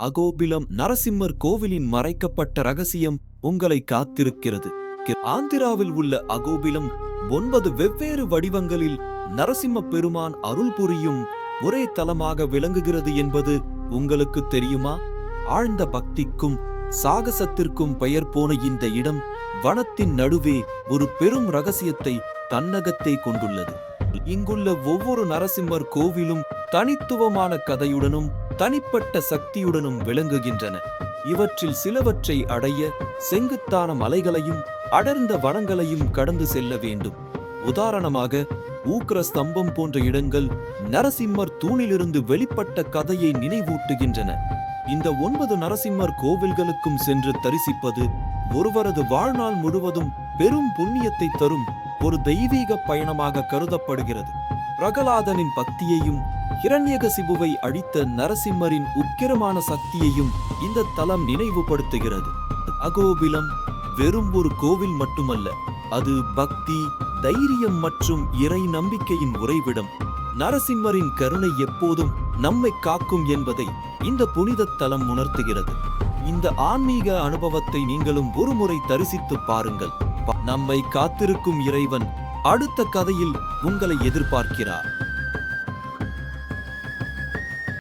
அகோபிலம் நரசிம்மர் கோவிலின் மறைக்கப்பட்ட ரகசியம் உங்களை காத்திருக்கிறது. ஆந்திராவில் உள்ள அகோபிலம் ஒன்பது வெவ்வேறு வடிவங்களில் நரசிம்ம பெருமான் அருள் புரியும் ஒரே தலமாக விளங்குகிறது என்பது உங்களுக்கு தெரியுமா? ஆழ்ந்த பக்திக்கும் சாகசத்திற்கும் பெயர் போன இந்த இடம் வனத்தின் நடுவே ஒரு பெரும் ரகசியத்தை தன்னகத்தை கொண்டுள்ளது. இங்குள்ள ஒவ்வொரு நரசிம்மர் கோவிலும் தனித்துவமான கதையுடனும் தனிப்பட்ட சக்தியுடனும் விளங்குகின்றன. இவற்றில் சிலவற்றை அடைய செங்குத்தான மலைகளையும் அடர்ந்த வனங்களையும் கடந்து செல்ல வேண்டும். உதாரணமாக ஊக்கர ஸ்தம்பம் போன்ற இடங்கள் நரசிம்மர் தூணிலிருந்து வெளிப்பட்ட கதையை நினைவூட்டுகின்றன. இந்த ஒன்பது நரசிம்மர் கோவில்களுக்கும் சென்று தரிசிப்பது ஒருவரது வாழ்நாள் முழுவதும் பெரும் புண்ணியத்தை தரும் ஒரு தெய்வீக பயணமாக கருதப்படுகிறது. பிரகலாதனின் பக்தியையும் ஹிரண்யகசிபுவை அழித்த நரசிம்மரின் உக்கிரமான சக்தியையும் இந்த தலம் நினைவுபடுத்துகிறது. அகோபிலம் வெறும் ஒரு கோவில் மட்டுமல்ல அது பக்தி தைரியம் மற்றும் இறை நம்பிக்கையின் உறைவிடம். நரசிம்மரின் கருணை எப்போதும் நம்மை காக்கும் என்பதை இந்த புனித தலம் உணர்த்துகிறது. இந்த ஆன்மீக அனுபவத்தை நீங்களும் ஒருமுறை தரிசித்து பாருங்கள். நம்மை காத்திருக்கும் இறைவன் அடுத்த கதையில் உங்களை எதிர்பார்க்கிறார்.